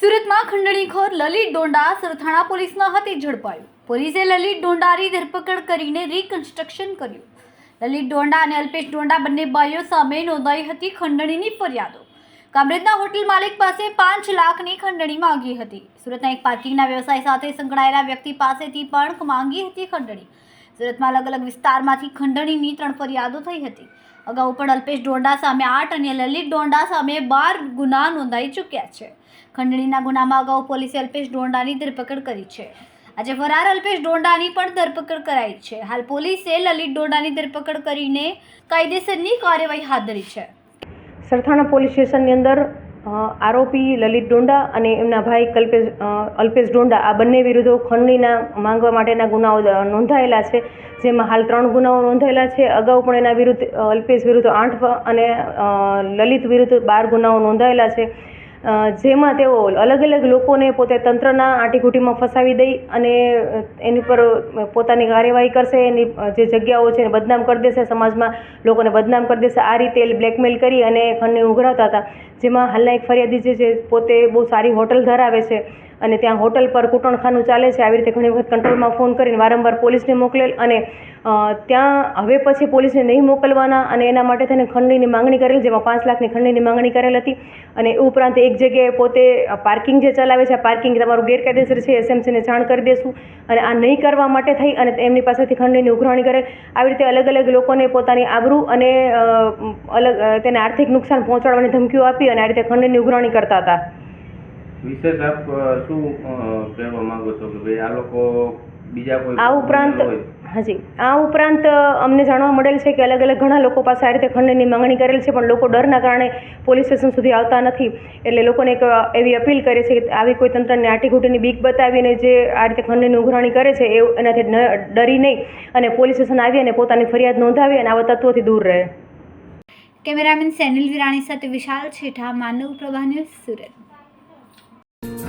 સુરતમાં ખંડણીખોર લલિત ડોંડા સરથાણા પોલીસના હાથે ઝડપાયું. પોલીસે લલિત ડોંડાની ધરપકડ કરીને રીકન્સ્ટ્રક્શન કર્યું. લલિત ડોંડા અને અલ્પેશ ડોંડા બંને ભાઈઓ સામે નોંધાઈ હતી ખંડણીની ફરિયાદો. કામરેજના હોટેલ માલિક પાસે પાંચ લાખની ખંડણી માંગી હતી. સુરતના એક પાર્કિંગના વ્યવસાય સાથે સંકળાયેલા વ્યક્તિ પાસેથી પણ માંગી હતી ખંડણી. સુરતમાં અલગ અલગ વિસ્તારમાંથી ખંડણીની ત્રણ ફરિયાદો થઈ હતી. અગાઉ પણ અલ્પેશ ડોંડા સામે આઠ અને લલિત ડોંડા સામે બાર ગુના નોંધાઈ ચૂક્યા છે. ખંડણીના ગુનામાં અગાઉ પોલીસે અલ્પેશ ડોંડાની ધરપકડ કરી છે. આજે ફરાર અલ્પેશ ડોંડાની પણ ધરપકડ કરાઈ છે. હાલ પોલીસે લલિત ડોંડાની ધરપકડ કરીને કાયદેસરની કાર્યવાહી હાથ ધરી છે. સરથાણા પોલીસ સ્ટેશનની અંદર આરોપી લલિત ડોંડા અને એમના ભાઈ કલ્પેશ અલ્પેશ ડોંડા, આ બંને વિરુદ્ધો ખંડણીના માંગવા માટેના ગુનાઓ નોંધાયેલા છે. જેમાં હાલ ત્રણ ગુનાઓ નોંધાયેલા છે. અગાઉ પણ એના વિરુદ્ધ, અલ્પેશ વિરુદ્ધ આઠ અને લલિત વિરુદ્ધ બાર ગુનાઓ નોંધાયેલા છે. જેમાં તેઓ અલગ અલગ લોકોને પોતે તંત્રના આંટીઘૂંટીમાં ફસાવી દઈ અને એની પર પોતાની કાર્યવાહી કરશે, એની જે જગ્યાઓ છે એને બદનામ કરી દેશે, સમાજમાં લોકોને બદનામ કરી દેશે, આ રીતે બ્લેકમેલ કરી અને ખંડણી ઉઘરાવતા હતા. જેમાં હાલના એક ફરિયાદી છે જે પોતે બહુ સારી હોટલ ધરાવે છે. અને ત્યાં હોટલ પર કૂટણખાનું ચાલે છે. આવી રીતે ઘણી વખત કંટ્રોલમાં ફોન કરીને વારંવાર પોલીસને મોકલેલ અને ત્યાં હવે પછી પોલીસને નહીં મોકલવાના અને એના માટે થઈને ખંડણીની માંગણી કરેલ, જેમાં પાંચ લાખની ખંડણીની માંગણી કરેલ હતી. અને એ ઉપરાંત એક જગ્યાએ પોતે પાર્કિંગ જે ચલાવે છે પાર્કિંગ તમારું ગેરકાયદેસર છે, એસએમસીને જાણ કરી દેશું. અને આ નહીં કરવા માટે થઈ અને એમની પાસેથી ખંડણીની ઉઘરાણી કરેલ. આવી રીતે અલગ અલગ લોકોને પોતાની આબરૂ અને અલગ તેને આર્થિક નુકસાન પહોંચાડવાની ધમકીઓ આપી અને આ રીતે ખંડણીની ઉઘરાણી કરતા હતા. વિશેષ આપ શું કહેવા માંગો છો કે ભાઈ આ લોકો બીજા કોઈ આ ઉપરાંત હાજી. આ ઉપરાંત અમને જાણવા મળેલ છે કે અલગ અલગ ઘણા લોકો પાસે આ રીતે ખંડની માંગણી કરેલ છે પણ લોકો ડરના કારણે પોલીસ સ્ટેશન સુધી આવતા નથી. એટલે લોકોને એક એવી અપીલ કરે છે કે આવી કોઈ તંત્રને આટીઘૂટીની બીક બતાવીને જે આ રીતે ખંડણીની ઉઘરાણી કરે છે એ એનાથી ડરી નહીં અને પોલીસ સ્ટેશન આવી અને પોતાની ફરિયાદ નોંધાવી અને આવા તત્વોથી દૂર રહે. કેમેરામેન સેનિલ વિરાણી સાથે વિશાલ છેઠા માનવ પ્રભા ન્યૂઝ સુરત.